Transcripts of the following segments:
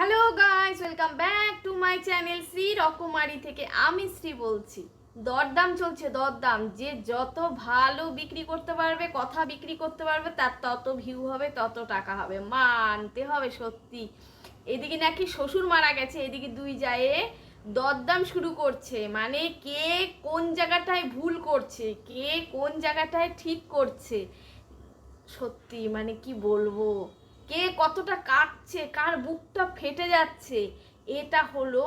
Hello guys welcome back to my channel Shri রকমারি থেকে আমি শ্রী বলছি। দরদাম চলছে, দরদাম। যে যত ভালো বিক্রি করতে পারবে, কথা বিক্রি করতে পারবে, তার তত ভিউ হবে, তত টাকা হবে। মানতে হবে সত্যি। এদিকে নাকি শ্বশুর মারা গেছে, এদিকে দুই জায়ে দরদাম শুরু করছে। মানে কে কোন জায়গাটায় ভুল করছে, কে কোন জায়গাটায় ঠিক করছে? সত্যি মানে কি বলব? কে কতটা কাটছে কার বুকটা ফেটে যাচ্ছে, এটা হলো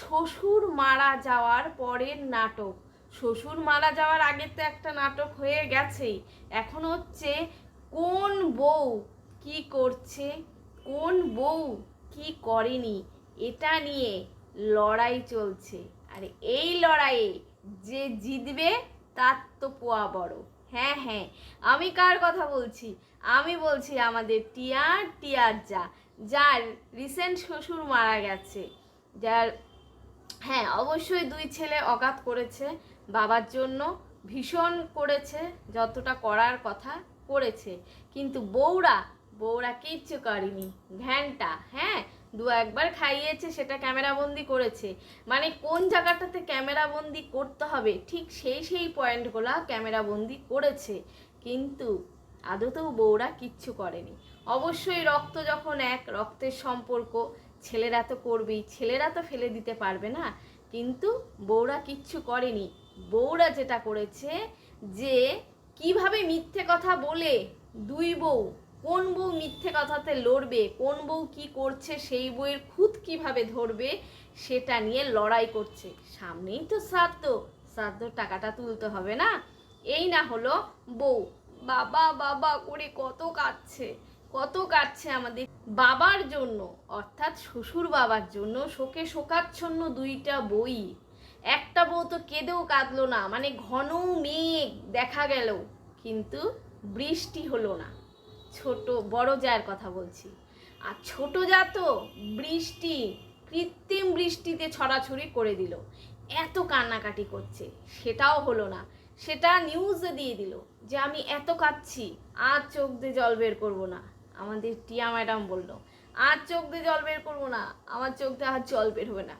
শ্বশুর মারা যাওয়ার পরের নাটক। শ্বশুর মারা যাওয়ার আগে তো একটা নাটক হয়ে গেছেই। এখন হচ্ছে কোন বউ কি করছে, কোন বউ কি করেনি, এটা নিয়ে লড়াই চলছে। আর এই লড়াইয়ে যে জিতবে তার তো পোয়া বড়। হ্যাঁ হ্যাঁ আমি কার কথা বলছি? আমি বলছি আমাদের টিয়ার টিয়ার যা, যার রিসেন্ট শ্বশুর মারা গেছে, যার হ্যাঁ অবশ্যই দুই ছেলে অগাত করেছে, বাবার জন্য ভীষণ করেছে, যতটা করার কথা করেছে, কিন্তু বউরা বউরা কিচ্ছু করেনি, ঘ্যানটা হ্যাঁ দু একবার খাইয়েছে, সেটা ক্যামেরাবন্দি করেছে মানে কোন জায়গাটাতে ক্যামেরাবন্দি করতে হবে, ঠিক সেই সেই পয়েন্টগুলো ক্যামেরাবন্দি করেছে, কিন্তু আদতেও বউরা কিচ্ছু করেনি। অবশ্যই রক্ত যখন এক, রক্তের সম্পর্ক ছেলেরা তো করবেই, ছেলেরা তো ফেলে দিতে পারবে না। কিন্তু বউরা কিচ্ছু করেনি। বউরা যেটা করেছে যে, কীভাবে মিথ্যে কথা বলে দুই বউ, কোন বউ মিথ্যে কথাতে লড়বে, কোন বউ কি করছে, সেই বউয়ের খুদ কীভাবে ধরবে, সেটা নিয়ে লড়াই করছে। সামনেই তো শ্রাদ্ধ শ্রাদ্ধ টাকাটা তুলতে হবে না। এই না হলো বউ। বাবা বাবা করে কত কাঁদছে, কত কাটছে আমাদের বাবার জন্য, অর্থাৎ শ্বশুর বাবার জন্য শোকে শোকাচ্ছন্ন দুইটা বই। একটা বউ তো কেঁদেও কাঁদলো না মানে ঘন মেঘ দেখা গেল, কিন্তু বৃষ্টি হলো না। ছোট, বড় যার কথা বলছি। আর ছোট যা তো, বৃষ্টি, কৃত্রিম বৃষ্টিতে ছড়াছড়ি করে দিল। এত কান্নাকাটি করছে, সেটাও হলো না। সেটা নিউজে দিয়ে দিল যে আমি এত কাঁদছি, আর চোখ দিয়ে জল বের করব না। আমাদের টিয়া ম্যাডাম বলল, আর চোখ দিয়ে জল বের করব না, আমার চোখ দিয়ে আর জল বের হবে না।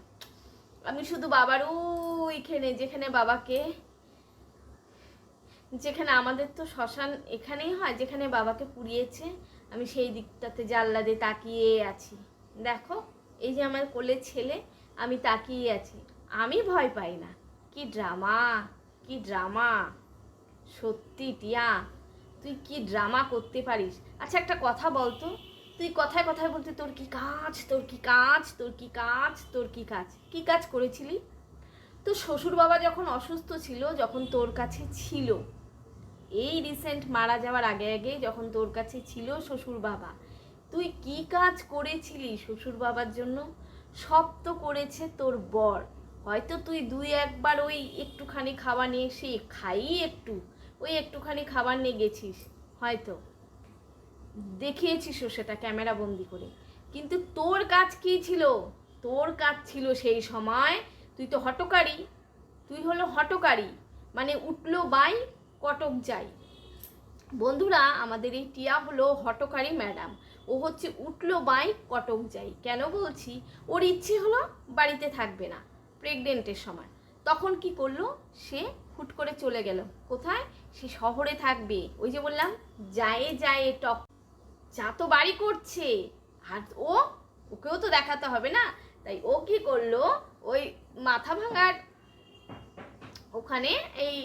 আমি শুধু বাবার ওইখানে যেখানে বাবাকে, যেখানে আমাদের তো শ্মশান এখানেই হয়, যেখানে বাবাকে পুড়িয়েছে, আমি সেই দিকটাতে জানলা দিয়ে তাকিয়ে আছি। দেখো, এই যে আমার কোলে ছেলে, আমি তাকিয়ে আছি। আমি ভয় পাই না। কি ড্রামা কি ড্রামা সত্যি টিয়া, তুই কি ড্রামা করতে পারিস? আচ্ছা একটা কথা বলতো, তুই কথায় কথায় বলতে, তোর কি কাজ? তোর কি কাজ? তোর কি কাজ? তোর কি কাজ? কি কাজ করেছিলি? তো শ্বশুর বাবা যখন অসুস্থ ছিল, যখন তোর কাছে ছিল, এই রিসেন্ট মারা যাওয়ার আগে আগে যখন তোর কাছে ছিল শ্বশুর বাবা তুই কি কাজ করেছিলি শ্বশুর বাবার জন্য? সব তো করেছে তোর বর। হয়তো তুই দুই একবার ওই একটুখানি খাবার নিয়ে এসে খাই একটু, ওই একটুখানি খাবার নিয়ে গেছিস, হয়তো। দেখিয়েছিসও সেটা ক্যামেরা বন্দি করে। কিন্তু তোর কাজ কি ছিল? তোর কাজ ছিল সেই সময় তুই তো হটকারী, তুই হলো হটকারী মানে উঠল বাই, কটক যাই। বন্ধুরা, আমাদের এই টিয়া হলো হটকারী ম্যাডাম। ও হচ্ছে উঠল বাই, কটক যাই। কেন বলছি? ওর ইচ্ছে হলো বাড়িতে থাকবে না। প্রেগনেন্টের সময়। তখন কি করল? সে হুট করে চলে গেল। কোথায়? সে শহরে থাকবে। ওই যে বললাম, যায় যায় টক। যা তো বাড়ি করছে। আর ও, ওকেও তো দেখাতে হবে না? তাই ও কি করল? ওই মাথা ভাঙার ওখানে এই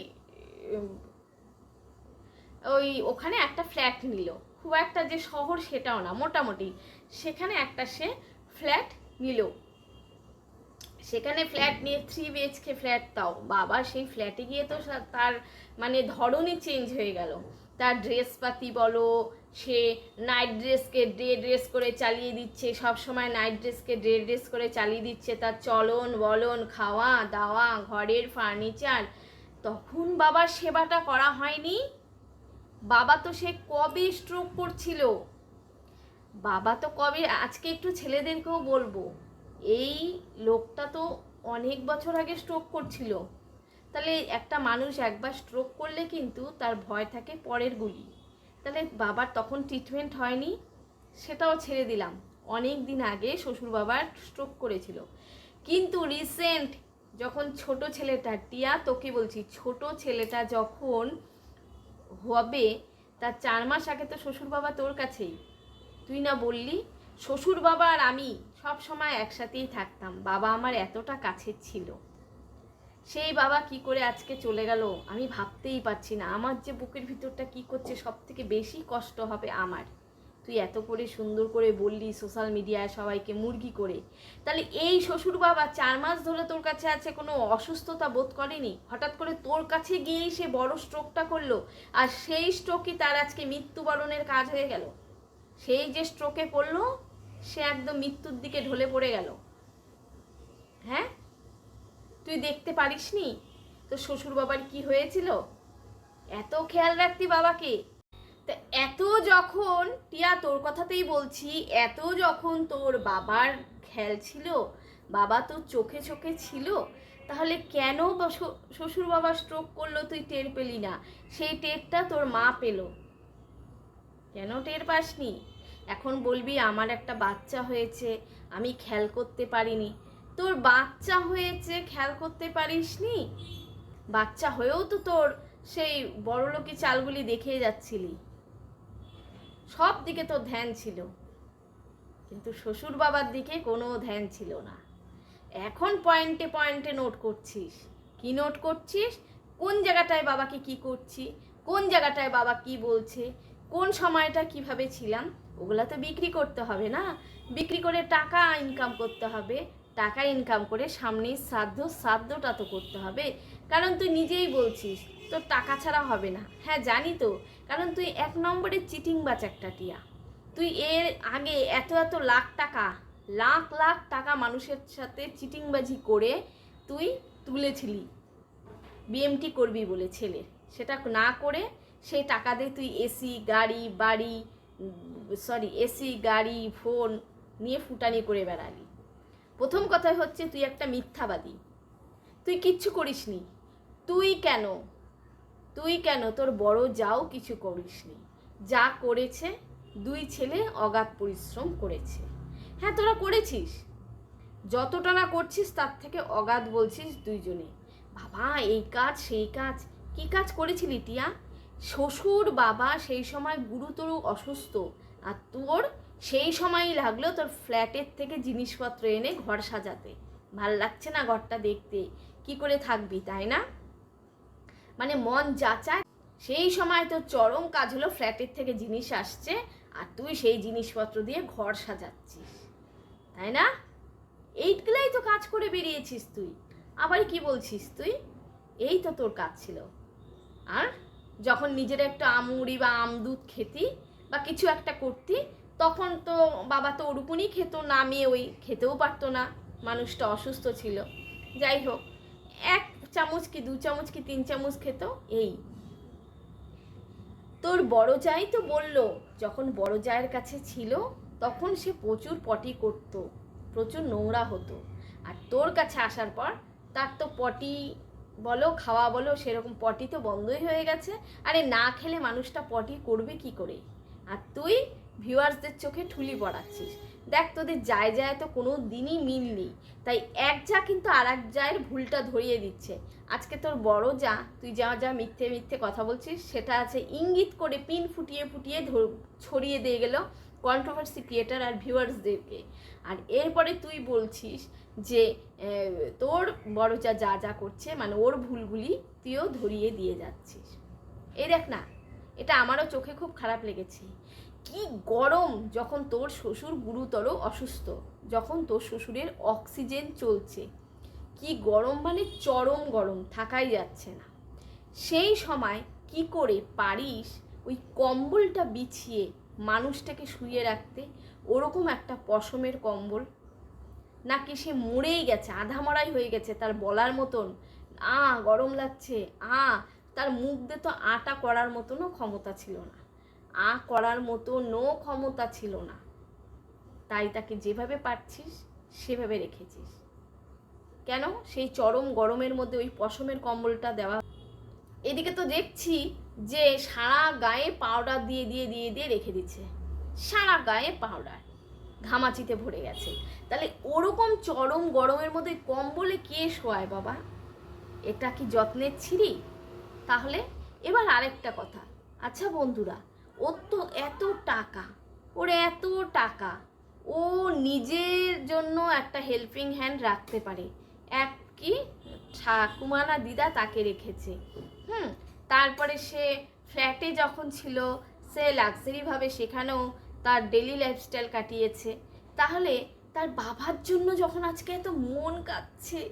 ওই ওখানে একটা ফ্ল্যাট নিল। খুব একটা যে শহর সেটাও না, মোটামুটি। সেখানে একটা সে ফ্ল্যাট নিল। সেখানে ফ্ল্যাট নিয়ে থ্রি বিএইচকে ফ্ল্যাট তাও। বাবা, সেই ফ্ল্যাটে গিয়ে তো তার মানে ধরনই চেঞ্জ হয়ে গেল। তার ড্রেসপাতি বলো, সে নাইট ড্রেসকে ডে ড্রেস করে চালিয়ে দিচ্ছে সব সময় নাইট ড্রেসকে ডে ড্রেস করে চালিয়ে দিচ্ছে। তার চলন, বলন, খাওয়া, দাওয়া, ঘরের ফার্নিচার তখন বাবার সেবাটা করা হয়নি। বাবা তো সে কবে স্ট্রোক করছিল? বাবা তো কবে আজকে একটু ছেলেদেরকেও বলব। এই লোকটা তো অনেক বছর আগে স্ট্রোক করছিল। তাহলে একটা মানুষ একবার স্ট্রোক করলে কিন্তু তার ভয় থাকে পরের গুলি। তাহলে বাবার তখন ট্রিটমেন্ট হয়নি, সেটাও ছেড়ে দিলাম। অনেক দিন আগে শ্বশুর বাবার স্ট্রোক করেছিল। কিন্তু রিসেন্ট যখন ছোট ছেলেটা, টিয়া তোকে বলছি, ছোট ছেলেটা যখন হবে, তার চার মাস আগে তো শ্বশুর বাবা তোর কাছেই। তুই না বললি, শ্বশুর বাবা আর আমি সব সময় একসাথেই থাকতাম। বাবা আমার এতটা কাছের ছিল। সেই বাবা কি করে আজকে চলে গেল আমি ভাবতেই পারছি না। আমার যে বুকের ভিতরটা কি করছে সব থেকে বেশি কষ্ট হবে আমার। তুই এত করে সুন্দর করে বললি সোশ্যাল মিডিয়ায় সবাইকে মুরগি করে। তাহলে এই শ্বশুর বাবা চার মাস ধরে তোর কাছে আছে কোনো অসুস্থতা বোধ করেনি? হঠাৎ করে তোর কাছে গিয়েই সে বড় স্ট্রোকটা করল আর সেই স্ট্রোকই তার আজকে মৃত্যুবরণের কাজ হয়ে গেল। সেই যে স্ট্রোকে পড়ল সে একদম মৃত্যুর দিকে ঢলে পড়ে গেল। হ্যাঁ? তুই দেখতে পারিসনি? তো শ্বশুর বাবার কি হয়েছিল? এত খেয়াল রাখতি বাবাকে। তা এত যখন, টিয়া তোর কথাতেই বলছি, এত যখন তোর বাবার খেয়াল ছিল, বাবা তোর চোখে চোখে ছিল, তাহলে কেন শ্বশুর বাবা স্ট্রোক করল তুই টের পেলি না? সেই টেরটা তোর মা পেল। কেন টের পাসনি? এখন বলবি আমার একটা বাচ্চা হয়েছে, আমি খেয়াল করতে পারিনি। তোর বাচ্চা হয়েছে, খেয়াল করতে পারিসনি? বাচ্চা হয়েও তো তোর সেই বড়লোকি চালগুলি দেখিয়ে যাচ্ছিলি। সব দিকে তোর ধ্যান ছিল। কিন্তু শ্বশুর বাবার দিকে কোনো ধ্যান ছিল না। এখন পয়েন্টে পয়েন্টে নোট করছিস। কি নোট করছিস? কোন জায়গাটায় বাবাকে কি করছি? কোন জায়গাটায় বাবা কি বলছে? কোন সময়টা কীভাবে ছিলাম? ওগুলা তো বিক্রি করতে হবে না। বিক্রি করে টাকা ইনকাম করতে হবে। টাকা ইনকাম করে সামনের সাধ্য সাধ্যটা তো করতে হবে। কারণ তুই নিজেই বলছিস, তোর টাকা ছাড়া হবে না। হ্যাঁ জানি তো। কারণ তুই এক নম্বরে চিটিং বাচ একটা টিয়া। তুই এর আগে এত এত লাখ টাকা, লাখ লাখ টাকা মানুষের সাথে চিটিংবাজি করে তুই তুলেছিলি। বিএমটি করবি বলে ছেলে। সেটা না করে সেই টাকা দিয়ে তুই এসি গাড়ি, বাড়ি সরি এসি গাড়ি ফোন নিয়ে ফুটানি করে বেড়ালি। প্রথম কথা হচ্ছে, তুই একটা মিথ্যাবাদী। তুই কিচ্ছু করিসনি। তুই কেন? তুই কেন? তোর বড় যাও কিছু করিসনি। যা করেছে, দুই ছেলে অগাধ পরিশ্রম করেছে। হ্যাঁ তোরা করেছিস। যতটা না করছিস, তার থেকে অগাধ বলছিস দুইজনে। বাবা, এই কাজ, সেই কাজ। কি কাজ করেছিলি টিয়া? শ্বশুর বাবা সেই সময় গুরুতর অসুস্থ, আর তোর সেই সময়ই লাগল তোর ফ্ল্যাটের থেকে জিনিসপত্র এনে ঘর সাজাতে। ভালো লাগছে না ঘরটা দেখতে? কি করে থাকবি, তাই না? মানে মন যা চায়, সেই সময় তোর চরম কাজ হলো ফ্ল্যাটের থেকে জিনিস আসছে, আর তুই সেই জিনিসপত্র দিয়ে ঘর সাজাচ্ছিস। তাই না? এইগুলাই তো কাজ করে বেরিয়েছিস তুই। আবার কি বলছিস তুই? এই তো তোর কাজ ছিল। আর যখন নিজের একটা আমুড়ি বা আমদুধ খেতি বা কিছু একটা করতি, তখন তো বাবা তো ওরকমই খেত, নামিয়ে ওই খেতেও পারতো না, মানুষটা অসুস্থ ছিল। যাই হোক, এক চামচ কি দু চামচ কি তিন চামচ খেত, এই। তোর বড় যাই তো বলল, যখন বড় জায়ের কাছে ছিল, তখন সে প্রচুর পটি করত, প্রচুর নোংরা হতো। আর তোর কাছে আসার পর, তার তো পটি বলো, খাওয়া বলো, সেরকম পটি তো বন্ধই হয়ে গেছে। আরে না খেলে মানুষটা পটি করবে কি করে? আর তুই ভিউয়ার্সদের চোখে ঠুলি পড়াচ্ছিস দেখ, তোদের যায় যায় তো কোনো দিনই মিল নেই। তাই এক যা কিন্তু আর এক জায়ের ভুলটা ধরিয়ে দিচ্ছে। আজকে তোর বড় যা, তুই যা যা মিথ্যে মিথ্যে কথা বলছিস, সেটা আছে ইঙ্গিত করে পিন ফুটিয়ে ফুটিয়ে ছড়িয়ে দিয়ে গেল কন্ট্রোভার্সি ক্রিয়েটার আর ভিউয়ার্সদেরকে আর এরপরে তুই বলছিস যে তোর বড় যা যা যা করছে মানে ওর ভুলগুলি তুইও ধরিয়ে দিয়ে যাচ্ছিস। এই দেখ না, এটা আমারও চোখে খুব খারাপ লেগেছে। কি গরম যখন তোর শ্বশুর গুরুতর অসুস্থ, যখন তোর শ্বশুরের অক্সিজেন চলছে। কি গরম মানে চরম গরম, থাকাই যাচ্ছে না। সেই সময় কি করে পারিস ওই কম্বলটা বিছিয়ে মানুষটাকে শুয়ে রাখতে? ওরকম একটা পশমের কম্বল। নাকি সে মরেই গেছে, আধা মরাই হয়ে গেছে তার বলার মতন। আ, গরম লাগছে, আ, তার মুখ দিয়ে তো আটা করার মতনও ক্ষমতা ছিল না। আ করার মতনও ক্ষমতা ছিল না। তাই তাকে যেভাবে পারছিস, সেভাবে রেখেছিস। কেন? সেই চরম গরমের মধ্যে ওই পশমের কম্বলটা দেওয়া। এদিকে তো দেখছি যে সারা গায়ে পাউডার দিয়ে দিয়ে দিয়ে দিয়ে রেখে দিচ্ছে। সারা গায়ে পাউডার ঘামাচিতে ভরে গেছে। তাহলে ওরকম চরম গরমের মধ্যে কম্বলে কে শোয়ায় বাবা? এটা কি যত্নের ছিঁড়ি তাহলে এবার আরেকটা কথা। আচ্ছা বন্ধুরা ওর তো এত টাকা, ওর এত টাকা, ও নিজের জন্য একটা হেল্পিং হ্যান্ড রাখতে পারে। এক কি? ঠাকুমা না দিদা তাকে রেখেছে। হুম, তারপরে সে ফ্ল্যাটে যখন ছিল, সে লাক্সারিভাবে সেখানেও তার ডেলি লাইফস্টাইল কাটিয়েছে। তাহলে তার বাবার জন্য যখন আজকে এত মন খুব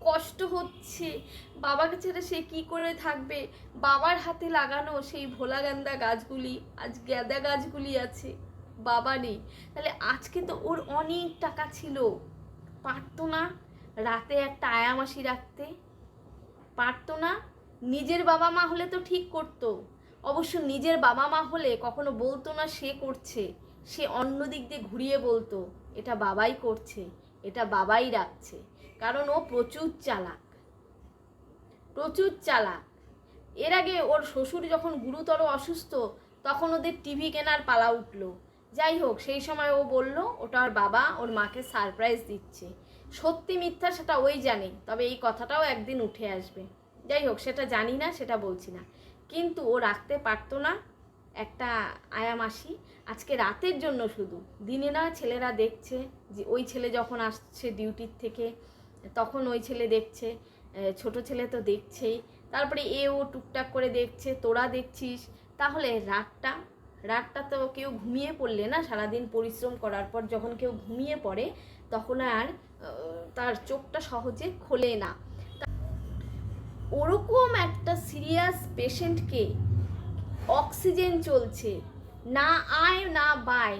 কষ্ট হচ্ছে। বাবাকে ছেড়ে সে কি করে থাকবে? বাবার হাতে লাগানো সেই ভোলা গান্দা গাছগুলি, আজ গ্যাদা গাছগুলি আছে। বাবা নেই। তাহলে আজকে তো ওর অনেক টাকা ছিল। পারতো না রাতে একটা আয়ামাসি রাখতে। পারতো না নিজের বাবা মা হলে তো ঠিক করতো। অবশ্য নিজের বাবা মা হলে কখনো বলতো না সে করছে। সে অন্য দিক দিয়ে ঘুরিয়ে বলতো, এটা বাবাই করছে, এটা বাবাই রাখছে। কারণ ও প্রচুর চালাক। প্রচুর চালাক। এর আগে ওর শ্বশুর যখন গুরুতর অসুস্থ, তখন ওদের টিভি কেনার পালা উঠল। যাই হোক, সেই সময় ও বলল, ওটা ওর বাবা, ওর মাকে সারপ্রাইজ দিচ্ছে। সত্যি মিথ্যা সেটা ওই জানে, তবে এই কথাটাও একদিন উঠে আসবে। যাই হোক, সেটা জানি না, সেটা বলছি না। কিন্তু ও রাখতে পারতো না একটা আয়া মাসি আজকে রাতের জন্য শুধু। দিনে না ছেলেরা দেখছে যে ওই ছেলে যখন আসছে ডিউটির থেকে তখন ওই ছেলে দেখছে ছোট ছেলে তো দেখছেই। তারপরে এ ও টুকটাক করে দেখছে, তোরা দেখছিস। তাহলে রাতটা রাতটা তো কেউ ঘুমিয়ে পড়লে না? সারাদিন পরিশ্রম করার পর যখন কেউ ঘুমিয়ে পড়ে, তখন আর তার চোখটা সহজে খোলে না। ওরকম একটা সিরিয়াস পেশেন্টকে অক্সিজেন চলছে। না আয়, না বায়,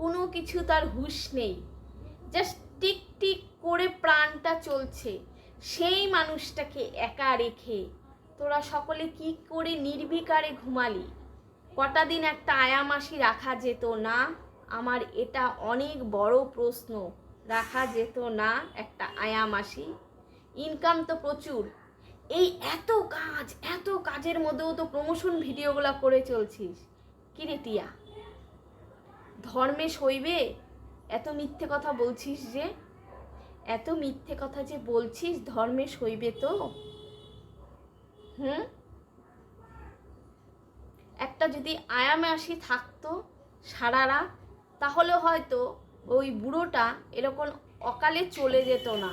কোনো কিছু তার হুঁশ নেই। জাস্ট টিক টিক করে প্রাণটা চলছে। সেই মানুষটাকে একা রেখে তোরা সকলে কি করে নির্বিকারে ঘুমালি? কটা দিন একটা আয়ামাসি রাখা যেত না? আমার এটা অনেক বড় প্রশ্ন। রাখা যেত না একটা আয়ামাসি? ইনকাম তো প্রচুর। এই এত কাজ, এত কাজের মধ্যেও তো প্রমোশন ভিডিওগুলো করে চলছিস। কি রে টিয়া? ধর্মে সইবে? এত মিথ্যে কথা বলছিস যে, এত মিথ্যে কথা যে বলছিস ধর্মে সইবে তো? হুম? একটা যদি আয়ামে আসি থাকতো সারা রাত তাহলে হয়তো ওই বুড়োটা এরকম অকালে চলে যেত না।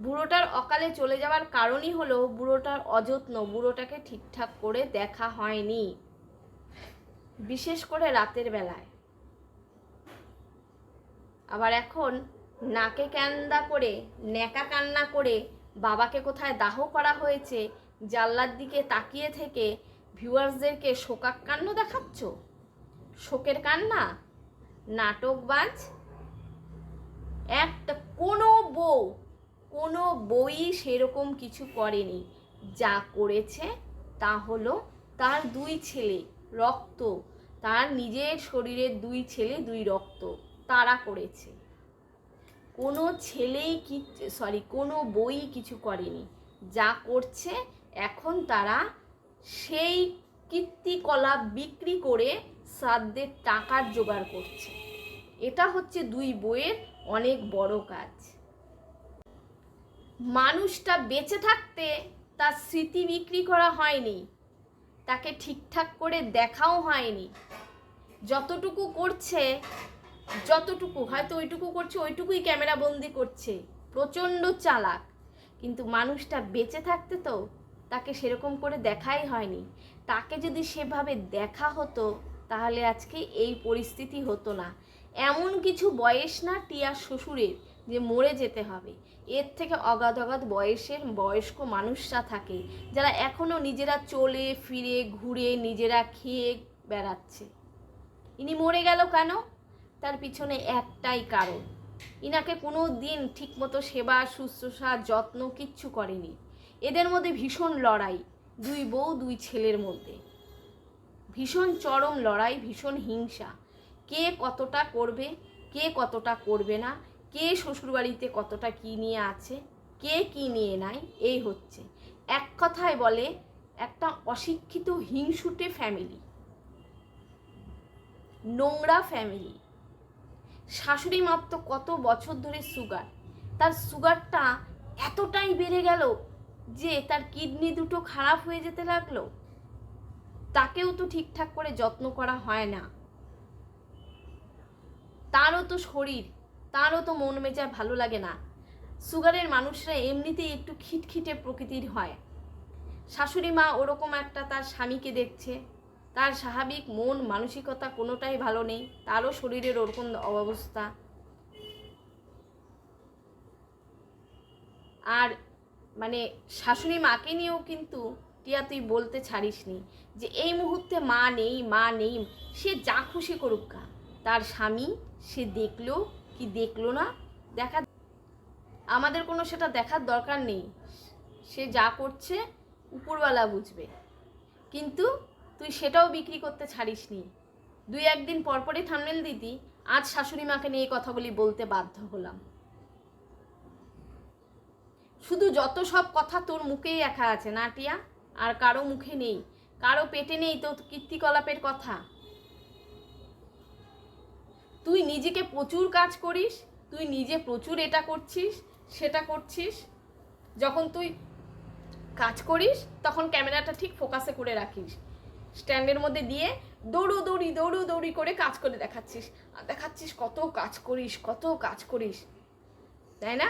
বুড়োটার অকালে চলে যাওয়ার কারণই হলো বুড়োটার অযত্ন, বুড়োটাকে ঠিকঠাক করে দেখা হয়নি। বিশেষ করে রাতের বেলায়। আবার এখন নাকে ক্যান্দা করে, ন্যাকা কান্না করে বাবাকে কোথায় দাহ করা হয়েছে, জানলার দিকে তাকিয়ে থেকে ভিউয়ার্সদেরকে শোকাক কান্ন দেখাচ্ছ? শোকের কান্না? নাটকবাজ? একটা কোনো বউ, কোনো বই সেরকম কিছু করেনি যা করেছে তা হলো তার দুই ছেলে, রক্ত। তার নিজের শরীরের দুই ছেলে, দুই রক্ত। তারা করেছে। কোনো ছেলেই কি সরি কোনো বই কিছু করেনি। যা করছে, এখন তারা সেই কীর্তিকলাপ বিক্রি করে সাধ্যের টাকার জোগাড় করছে। এটা হচ্ছে দুই বইয়ের অনেক বড় কাজ। মানুষটা বেঁচে থাকতে তার স্মৃতি বিক্রি করা হয়নি। তাকে ঠিকঠাক করে দেখাও হয়নি। যতটুকু করছে যতটুকু, হয়তো ওইটুকু করছে, ওইটুকুই ক্যামেরা বন্দি করছে। প্রচণ্ড চালাক। কিন্তু মানুষটা বেঁচে থাকতে তো তাকে সেরকম করে দেখাই হয়নি। তাকে যদি সেভাবে দেখা হতো, তাহলে আজকে এই পরিস্থিতি হতো না। এমন কিছু বয়স না টিয়ার শ্বশুরের যে মরে যেতে হবে। এর থেকে অগাধ অগাধ বয়সের বয়স্ক মানুষরা থাকে, যারা এখনও নিজেরা চলে, ফিরে, ঘুরে, নিজেরা খেয়ে বেড়াচ্ছে। ইনি মরে গেল কেন? তার পিছনে একটাই কারণ। ইনাকে কোনো দিন ঠিকমতো সেবা, শুশ্রূষা, যত্ন কিচ্ছু করেনি। এদের মধ্যে ভীষণ লড়াই, দুই বউ, দুই ছেলের মধ্যে। ভীষণ চরম লড়াই, ভীষণ হিংসা। কে কতটা করবে, কে কতটা করবে না, কে শ্বশুরবাড়িতে কতটা কী নিয়ে আছে, কে কী নিয়ে নাই, এই হচ্ছে। এক কথায় বলে, একটা অশিক্ষিত হিংসুটে ফ্যামিলি, নোংরা ফ্যামিলি। শাশুড়ি মাপ তো কত বছর ধরে সুগার তার সুগারটা এতটাই বেড়ে গেল যে তার কিডনি দুটো খারাপ হয়ে যেতে লাগল। তাকেও তো ঠিকঠাক করে যত্ন করা হয় না। তারও তো শরীর, তারও তো মন মেজাজ ভালো লাগে না। সুগারের মানুষরা এমনিতেই একটু খিটখিটে প্রকৃতির হয়। শাশুড়ি মা ওরকম একটা তার স্বামীকে দেখছে। তার স্বাভাবিক মন, মানসিকতা কোনোটাই ভালো নেই, তারও শরীরের ওরকম অবস্থা। আর মানে শাশুড়ি মাকে নিয়েও কিন্তু টিয়া তুই বলতে ছাড়িসনি যে এই মুহূর্তে মা নেই মা নেই, সে যা খুশি করুক গা। তার স্বামী সে দেখল কি দেখল না, দেখা আমাদের কোনো সেটা দেখার দরকার নেই। সে যা করছে, উপরওয়ালা বুঝবে। কিন্তু তুই সেটাও বিক্রি করতে ছাড়িসনি। দুই একদিন পরপরই থামনেল দিতি আজ শাশুড়ি মাকে নিয়ে কথা বলি বলতে বাধ্য হলাম। শুধু যত সব কথা তোর মুখেই একা আছে না, টিয়া? আর কারও মুখে নেই, কারও পেটে নেই তো কীর্তিকলাপের কথা। তুই নিজেকে প্রচুর কাজ করিস, তুই নিজে প্রচুর এটা করছিস, সেটা করছিস। যখন তুই কাজ করিস, তখন ক্যামেরাটা ঠিক ফোকাসে করে রাখিস। স্ট্যান্ডের মধ্যে দিয়ে দৌড়ো দৌড়ি দৌড়ো দৌড়ি করে কাজ করে দেখাচ্ছিস। আর দেখাচ্ছিস কত কাজ করিস, কত কাজ করিস। তাই না?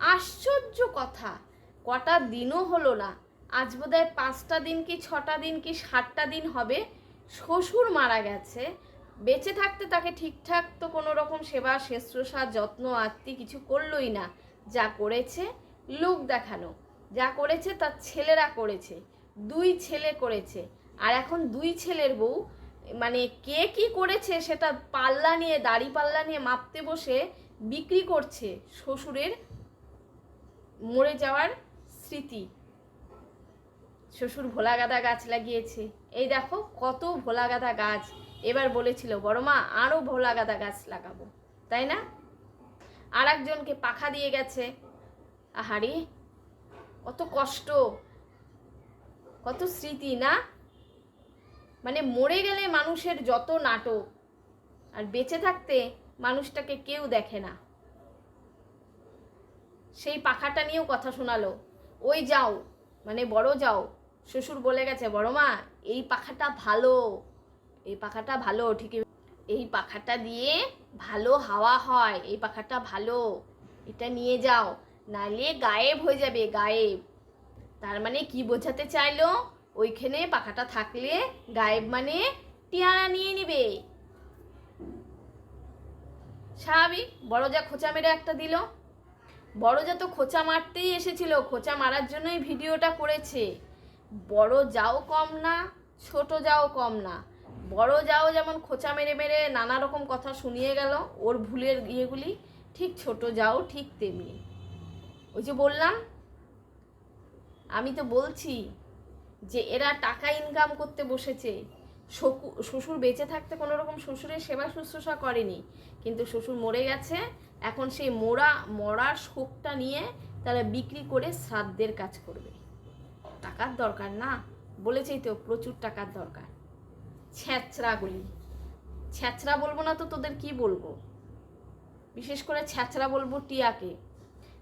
আশ্চর্য কথা। কটা দিনও হলো না। আজ বোধহয় পাঁচটা দিন কি ছটা দিন কি সাতটা দিন হবে? শ্বশুর মারা গেছে। বেঁচে থাকতে তাকে ঠিকঠাক তো কোনো রকম সেবা শুশ্রূষা যত্ন, আত্মি কিছু করলোই না। যা করেছে, লোক দেখানো যা করেছে তার ছেলেরা করেছে, দুই ছেলে করেছে। আর এখন দুই ছেলের বউ মানে কে কি করেছে সেটা পাল্লা নিয়ে, দাড়ি পাল্লা নিয়ে মাপতে বসে বিক্রি করছে শ্বশুরের মরে যাওয়ার স্মৃতি। শ্বশুর ভোলা গাঁদা গাছ লাগিয়েছে। এই দেখো কত ভোলা গাঁদা গাছ। এবার বলেছিল, বড় মা আরও ভোলা গাঁদা গাছ লাগাবো। তাই না? আর একজনকে পাখা দিয়ে গেছে। আহারে! কত কষ্ট, কত স্মৃতি না? মানে মরে গেলে মানুষের যত নাটক আর বেঁচে থাকতে মানুষটাকে কেউ দেখে না। সেই পাখাটা নিয়েও কথা শোনালো। ওই যাও মানে বড় যাও, শ্বশুর বলে গেছে, বড় মা, এই পাখাটা ভালো, এই পাখাটা ভালো, ঠিকই এই পাখাটা দিয়ে ভালো হাওয়া হয়, এই পাখাটা ভালো, এটা নিয়ে যাও। নালে গায়েব হয়ে যাবে, গায়েব। তার মানে কি বোঝাতে চাইলো? ওইখানে পাখাটা থাকলে গায়েব মানে টিয়ারা নিয়ে নিবে। স্বাভাবিক, বড় যা খোঁচা মেরে একটা দিল। বড় যা তো খোঁচা মারতেই এসেছিল, খোঁচা মারার জন্যই ভিডিওটা করেছে। বড় যাও কম না, ছোট যাও কম না। বড় যাও যেমন খোঁচা মেরে মেরে নানা রকম কথা শুনিয়ে গেল, ওর ভুলের ইয়েগুলি ঠিক ছোট যাও ঠিক তেমনি। ওই যে বললাম, আমি তো বলছি যে এরা টাকা ইনকাম করতে বসেছে। শ্বশুর বেঁচে থাকতে কোনো রকম শ্বশুরের সেবা শুশ্রূষা করেনি, কিন্তু শ্বশুর মরে গেছে। এখন সেই মোড়া মরার শোকটা নিয়ে তারা বিক্রি করে শ্রাদ্ধের কাজ করবে। টাকার দরকার না, বলেছেই তো প্রচুর টাকার দরকার। ছ্যাঁচড়াগুলি ছ্যাঁচড়া বলব না তো তোদের কি বলব? বিশেষ করে ছ্যাঁচড়া বলব টিয়াকে।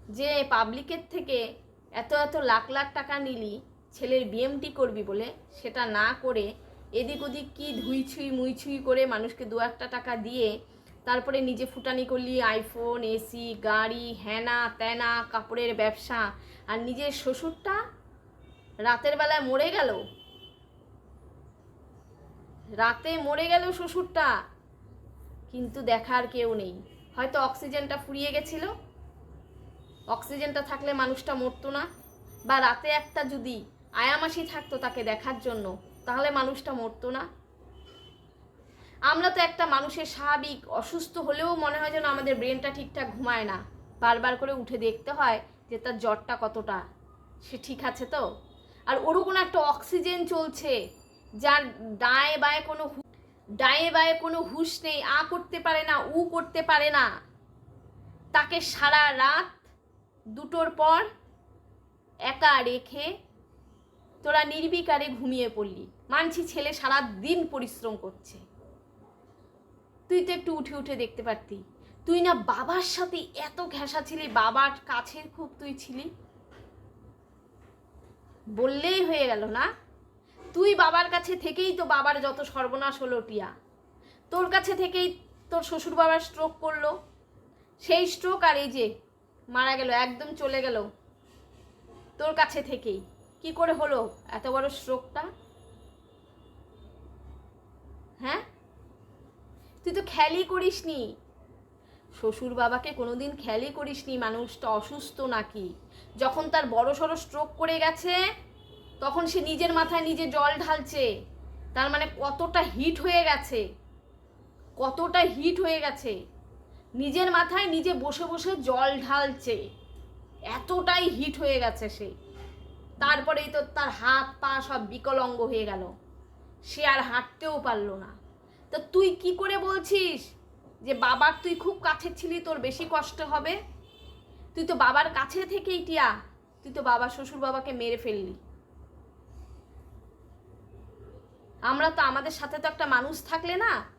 যে পাবলিকের থেকে এত এত লাখ লাখ টাকা নিলি, ছেলের বিএমটি করবি বলে, সেটা না করে এদিক ওদিক কী কি ধুইছুই মুইছুই করে মানুষকে দু একটা টাকা দিয়ে তারপরে নিজে ফুটানি করলি আইফোন এসি গাড়ি হ্যানা ত্যানা কাপড়ের ব্যবসা, আর নিজের শ্বশুরটা রাতের বেলায় মরে গেল। রাতে মরে গেল শ্বশুরটা। কিন্তু দেখার কেউ নেই। হয়তো অক্সিজেনটা ফুরিয়ে গেছিল। অক্সিজেনটা থাকলে মানুষটা মরতো না। বা রাতে একটা যদি আয়ামাসি থাকতো তাকে দেখার জন্য, তাহলে মানুষটা মরতো না। আমরা তো একটা মানুষের স্বাভাবিক অসুস্থ হলেও মনে হয় যেন আমাদের ব্রেনটা ঠিকঠাক ঘুমায় না। বারবার করে উঠে দেখতে হয় যে তার জ্বরটা কতটা। সে ঠিক আছে তো? আর ওরও কোনো একটা অক্সিজেন চলছে, যার ডায়ে বায়ে কোনো ডায়ে বায়ে কোনো হুশ নেই, আ করতে পারে না, উ করতে পারে না। তাকে সারা রাত দুটোর পর একা রেখে তোরা নির্বিকারে ঘুমিয়ে পড়লি। মানছি ছেলে সারা দিন পরিশ্রম করছে। তুই তো একটু উঠে উঠে দেখতে পারতি। তুই না বাবার সাথে এত ঘেঁষা ছিলি, বাবার কাছের খুব তুই ছিলি। বললেই হয়ে গেল না। তুই বাবার কাছে থেকেই তো বাবার যত সর্বনাশ হলো টিয়া। তোর কাছে থেকেই তোর শ্বশুর বাবার স্ট্রোক করল। সেই স্ট্রোক আর এই যে মারা গেল, একদম চলে গেল। তোর কাছে থেকেই। কি করে হলো? এত বড় স্ট্রোকটা? হ্যাঁ? তুই তো খেয়ালই করিসনি। শ্বশুর বাবাকে কোনোদিন খেয়ালই করিসনি মানুষটা অসুস্থ নাকি? যখন তার বড় সড়ো স্ট্রোক করে গেছে, তখন সে নিজের মাথায় নিজে জল ঢালছে। তার মানে কতটা হিট হয়ে গেছে? কতটা হিট হয়ে গেছে? নিজের মাথায় নিজে বসে বসে জল ঢালছে। এতটাই হিট হয়ে গেছে সে। তারপরেই তো তার হাত পা সব বিকলঙ্গ হয়ে গেল। সে আর হাঁটতেও পারল না। তো তুই কি করে বলছিস যে বাবার তুই খুব কাছে ছিলি, তোর বেশি কষ্ট হবে? তুই তো বাবার কাছে থেকেই টিয়া। তুই তো বাবা, শ্বশুর বাবাকে মেরে ফেললি। আমরা তো আমাদের সাথে তো একটা মানুষ থাকলে না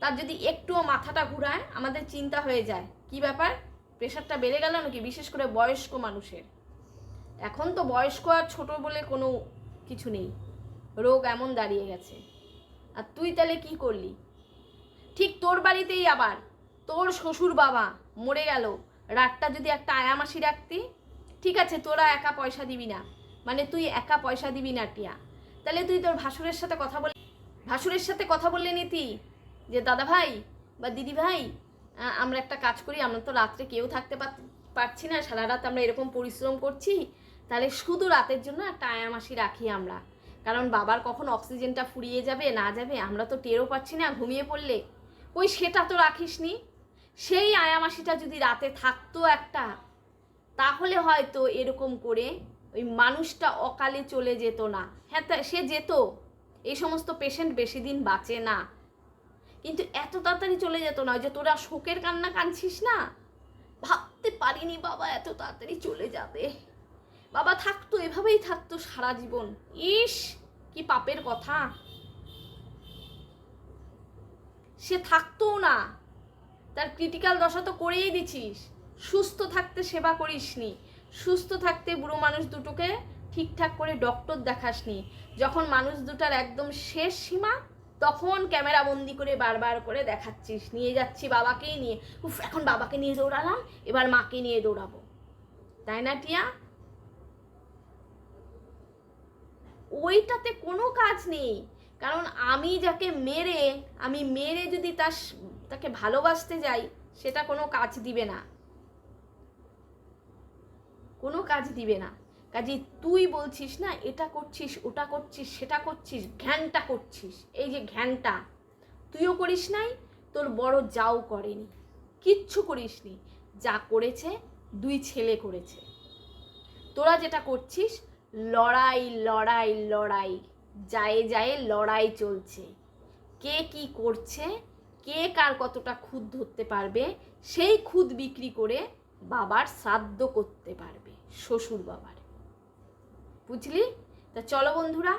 তার যদি একটুও মাথাটা ঘুরায়, আমাদের চিন্তা হয়ে যায়, কি ব্যাপার? প্রেশারটা বেড়ে গেল নাকি? বিশেষ করে বয়স্ক মানুষের। এখন তো বয়স্ক আর ছোট বলে কোনো কিছু নেই। রোগ এমন দাঁড়িয়ে গেছে। আর তুই তাহলে কি করলি? ঠিক তোর বাড়িতেই আবার, তোর শ্বশুর বাবা মরে গেল, রাতটা যদি একটা আয়ামাসি রাখতি, ঠিক আছে, তোরা একা পয়সা দিবি না। মানে তুই একা পয়সা দিবি না, টিয়া। তাহলে তুই তোর ভাসুরের সাথে কথা বলে ভাসুরের সাথে কথা বললে নিতি যে, দাদা ভাই বা দিদি ভাই আমরা একটা কাজ করি, আমরা তো রাত্রে কেউ থাকতে পার- পারছি না, সারা রাত আমরা এরকম পরিশ্রম করছি, তাহলে শুধু রাতের জন্য একটা আয়ামাসি রাখি আমরা। কারণ বাবার কখন অক্সিজেনটা ফুরিয়ে যাবে, না যাবে, আমরা তো টেরও পাচ্ছি না ঘুমিয়ে পড়লে। ওই সেটা তো রাখিসনি। সেই আয়ামাসিটা যদি রাতে থাকতো একটা, তাহলে হয়তো এরকম করে ওই মানুষটা অকালে চলে যেত না। হ্যাঁ সে যেত। এই সমস্ত পেশেন্ট বেশি দিন বাঁচে না। কিন্তু এত তাড়াতাড়ি চলে যেত না যে তোরা শোকের কান্না কাঁদছিস না? ভাবতে পারিনি বাবা এত তাড়াতাড়ি চলে যাবে। বাবা থাকতো, এভাবেই থাকতো সারা জীবন। ইস, কি পাপের কথা। সে থাকতো না। তার ক্রিটিক্যাল দশা তো করেই দিছিস। সুস্থ থাকতে সেবা করিসনি। সুস্থ থাকতে বুড়ো মানুষ দুটোকে ঠিকঠাক করে ডক্টর দেখাসনি। যখন মানুষ দুটার একদম শেষ সীমা তখন ক্যামেরা বন্দি করে বারবার করে দেখাচ্ছিস। নিয়ে যাচ্ছি বাবাকেই নিয়ে। উফ, এখন বাবাকে নিয়ে দৌড়ালাম, এবার মাকে নিয়ে দৌড়াবো। তাই না, টিয়া? ওইটাতে কোনো কাজ নেই। কারণ আমি যাকে মেরে, আমি মেরে যদি তার তাকে ভালোবাসতে যাই, সেটা কোনো কাজ দিবে না। কোনো কাজ দিবে না। কাজে তুই বলছিস না, এটা করছিস, ওটা করছিস, সেটা করছিস, ঘ্যানটা করছিস। এই যে ঘ্যানটা, তুইও করিস নাই, তোর বড় যাও করেনি। কিচ্ছু করিসনি যা করেছে দুই ছেলে করেছে। তোরা যেটা করছিস, লড়াই লড়াই লড়াই, যায় যায় লড়াই চলছে। কে কি করছে, কে কার কতটা খুদ ধরতে পারবে, সেই খুদ বিক্রি করে বাবার শ্রাদ্ধ করতে পারবে শ্বশুর বাবার বুঝলি তা চলো বন্ধুরা